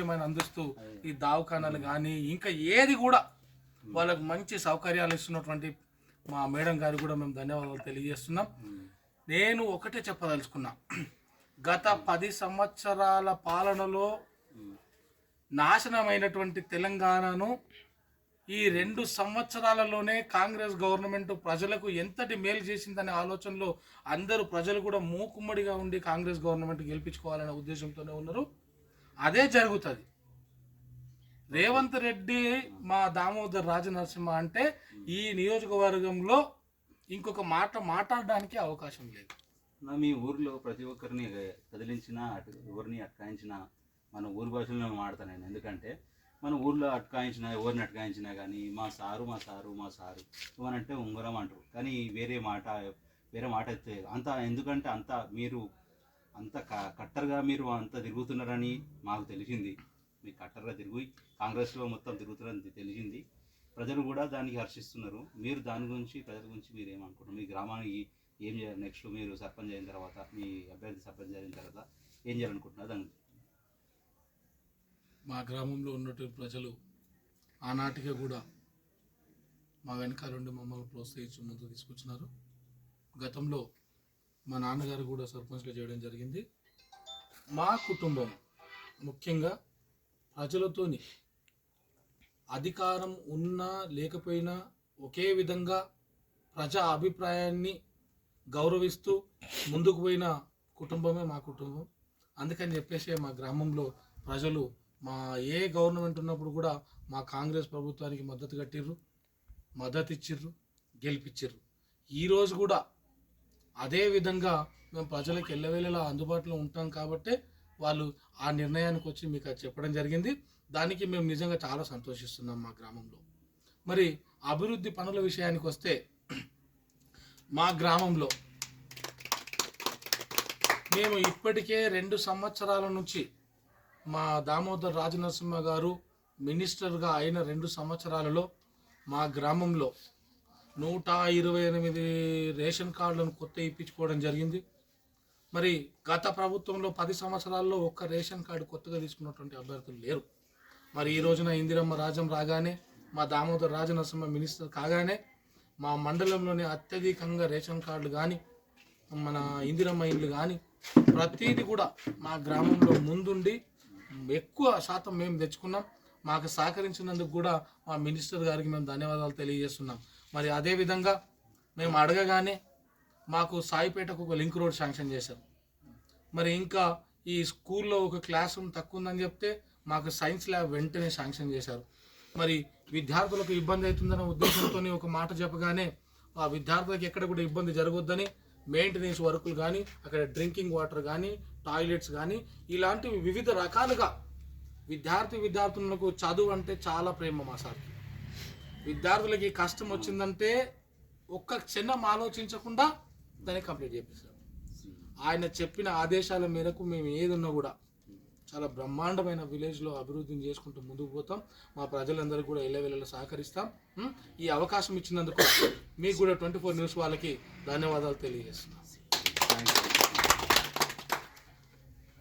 ఏమైనా అందిస్తూ ఈ దవాఖానాలు కానీ ఇంకా ఏది కూడా వాళ్ళకు మంచి సౌకర్యాలు ఇస్తున్నటువంటి మా మేడం గారికి కూడా మేము ధన్యవాదాలు తెలియజేస్తున్నాం. నేను ఒకటే చెప్పదలుచుకున్నా. గత పది సంవత్సరాల పాలనలో నాశనమైనటువంటి తెలంగాణను ఈ రెండు సంవత్సరాలలోనే కాంగ్రెస్ గవర్నమెంట్ ప్రజలకు ఎంతటి మేలు చేసిందనే ఆలోచనలో అందరూ ప్రజలు కూడా మూకుమ్మడిగా ఉండి కాంగ్రెస్ గవర్నమెంట్ గెలిపించుకోవాలనే ఉద్దేశంతోనే ఉన్నారు. అదే జరుగుతుంది. రేవంత్ రెడ్డి మా దామోదర్ రాజనరసింహ అంటే ఈ నియోజకవర్గంలో ఇంకొక మాట మాట్లాడడానికి అవకాశం లేదు. మీ ఊర్లో ప్రతి ఒక్కరిని కదిలించినా అటు ఎవరిని అటకాయించినా మన ఊరు భాషలో మాడతాను నేను. ఎందుకంటే మన ఊర్లో అటకాయించినా ఎవరిని అటకాయించినా కానీ మా సారు మా సారు మా సారు అంటే ఉంగరం అంటారు. కానీ వేరే మాట వేరే మాట అయితే అంత ఎందుకంటే అంత మీరు అంత క- కట్టర్గా మీరు అంత తిరుగుతున్నారని మాకు తెలిసింది. మీరు కట్టర్గా తిరిగి కాంగ్రెస్లో మొత్తం తిరుగుతున్నారని తెలిసింది. ప్రజలు కూడా దానికి హర్షిస్తున్నారు. మీరు దాని గురించి ప్రజల గురించి మీరు ఏమనుకుంటున్నారు? మీ గ్రామానికి ఏం చేయాలి నెక్స్ట్ మీరు సర్పంచ్ అయిన తర్వాత మీ అభ్యర్థి సర్పంచ్ అయిన తర్వాత ఏం చేయాలనుకుంటున్నారు? దాని మా గ్రామంలో ఉన్నటువంటి ప్రజలు ఆనాటికే కూడా మా వెనకాలండి మమ్మల్ని ప్రోత్సహించి ముందు తీసుకొచ్చినారు. గతంలో మా నాన్నగారు కూడా సర్పంచ్గా చేయడం జరిగింది. మా కుటుంబం ముఖ్యంగా ప్రజలతోని అధికారం ఉన్నా లేకపోయినా ఒకే విధంగా ప్రజా అభిప్రాయాన్ని గౌరవిస్తూ ముందుకు పోయిన కుటుంబమే మా కుటుంబం. అందుకని చెప్పేసి మా గ్రామంలో ప్రజలు మా ఏ గవర్నమెంట్ ఉన్నప్పుడు కూడా మా కాంగ్రెస్ ప్రభుత్వానికి మద్దతు కట్టిర్రు మద్దతు ఇచ్చిర్రు గెలిపించిర్రు ఈరోజు కూడా అదే విధంగా మేము ప్రజలకు ఎల్లవేళలా అందుబాటులో ఉంటాం కాబట్టే వాళ్ళు ఆ నిర్ణయానికి వచ్చి మీకు అది చెప్పడం జరిగింది. దానికి మేము నిజంగా చాలా సంతోషిస్తున్నాం మా గ్రామంలో. మరి అభివృద్ధి పనుల విషయానికి వస్తే మా గ్రామంలో మేము ఇప్పటికే రెండు సంవత్సరాల నుంచి మా దామోదర్ రాజనరసింహ గారు మినిస్టర్గా అయిన రెండు సంవత్సరాలలో మా గ్రామంలో నూట ఇరవై ఎనిమిది రేషన్ కార్డులను కొత్త ఇప్పించుకోవడం జరిగింది. మరి గత ప్రభుత్వంలో పది సంవత్సరాల్లో ఒక్క రేషన్ కార్డు కొత్తగా తీసుకున్నటువంటి అభ్యర్థులు లేరు. మరి ఈ రోజున ఇందిరమ్మ రాజం రాగానే మా దామోదర్ రాజనరసింహ మినిస్టర్ కాగానే మా మండలంలోని అత్యధికంగా రేషన్ కార్డులు కానీ మన ఇందిరమ్మ ఇండ్లు కానీ ప్రతిదీ కూడా మా గ్రామంలో ముందుండి ఎక్కువ శాతం మేము తెచ్చుకున్నాం. మాకు సహకరించినందుకు కూడా మా మినిస్టర్ గారికి మేము ధన్యవాదాలు తెలియజేస్తున్నాం. మరి అదేవిధంగా మేము అడగగానే మాకు సాయిపేటకు ఒక లింక్ రోడ్ శాంక్షన్ చేశారు. మరి ఇంకా ఈ స్కూల్లో ఒక క్లాస్ రూమ్ తక్కువ ఉందని చెప్తే మాకు సైన్స్ ల్యాబ్ వెంటనే శాంక్షన్ చేశారు. మరి విద్యార్థులకు ఇబ్బంది అవుతుందనే ఉద్దేశంతో ఒక మాట చెప్పగానే ఆ విద్యార్థులకు ఎక్కడ కూడా ఇబ్బంది జరగొద్దని మెయింటెనెన్స్ వర్కులు కానీ అక్కడ డ్రింకింగ్ వాటర్ కానీ టాయిలెట్స్ కానీ ఇలాంటివి వివిధ రకాలుగా విద్యార్థి విద్యార్థులకు చదువు అంటే చాలా ప్రేమ మా సార్కి. విద్యార్థులకి కష్టం వచ్చిందంటే ఒక్క క్షణం ఆలోచించకుండా దాన్ని కంప్లీట్ చేపిస్తాం ఆయన చెప్పిన ఆదేశాల మేరకు మేము ఏదున్నా కూడా చాలా బ్రహ్మాండమైన విలేజ్లో అభివృద్ధిని చేసుకుంటూ ముందుకు పోతాం. మా ప్రజలందరూ కూడా ఎల్లవెల్లలా సహకరిస్తాం. ఈ అవకాశం ఇచ్చినందుకు మీకు కూడా ట్వంటీ ఫోర్ న్యూస్ వాళ్ళకి ధన్యవాదాలు తెలియజేస్తున్నాం.